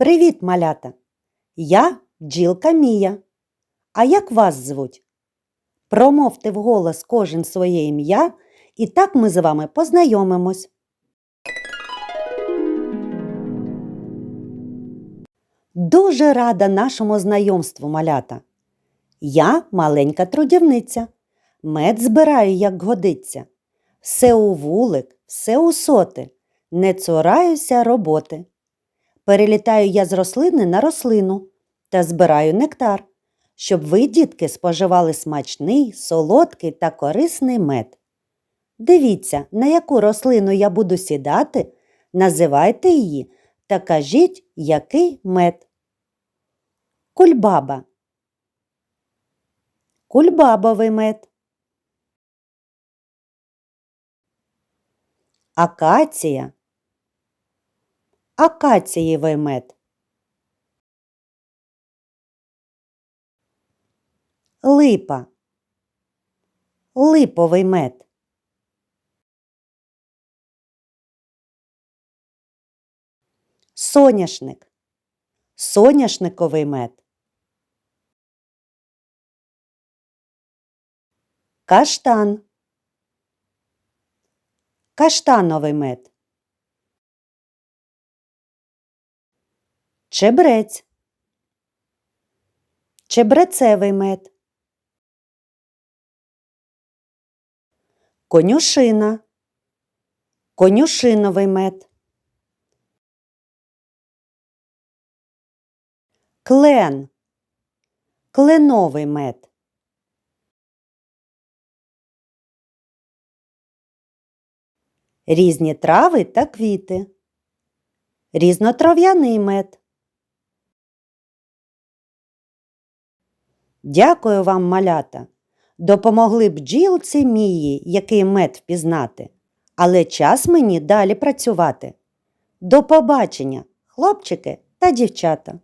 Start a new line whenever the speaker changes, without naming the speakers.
Привіт, малята! Я бджілка Мія. А як вас звуть? Промовте вголос кожен своє ім'я, і так ми з вами познайомимось. Дуже рада нашому знайомству, малята. Я маленька трудівниця. Мед збираю, як годиться. Все у вулик, все у соти. Не цураюся роботи. Перелітаю я з рослини на рослину та збираю нектар, щоб ви, дітки, споживали смачний, солодкий та корисний мед. Дивіться, на яку рослину я буду сідати, називайте її та кажіть, який мед. Кульбаба. Кульбабовий мед. Акація. Акацієвий мед. Липа. Липовий мед. Соняшник. Соняшниковий мед. Каштан. Каштановий мед. Чебрець. Чебрецевий мед. Конюшина. Конюшиновий мед. Клен. Кленовий мед. Різні трави та квіти. Різнотрав'яний мед. Дякую вам, малята. Допомогли бджілці мії, який мед впізнати. Але час мені далі працювати. До побачення, хлопчики та дівчата.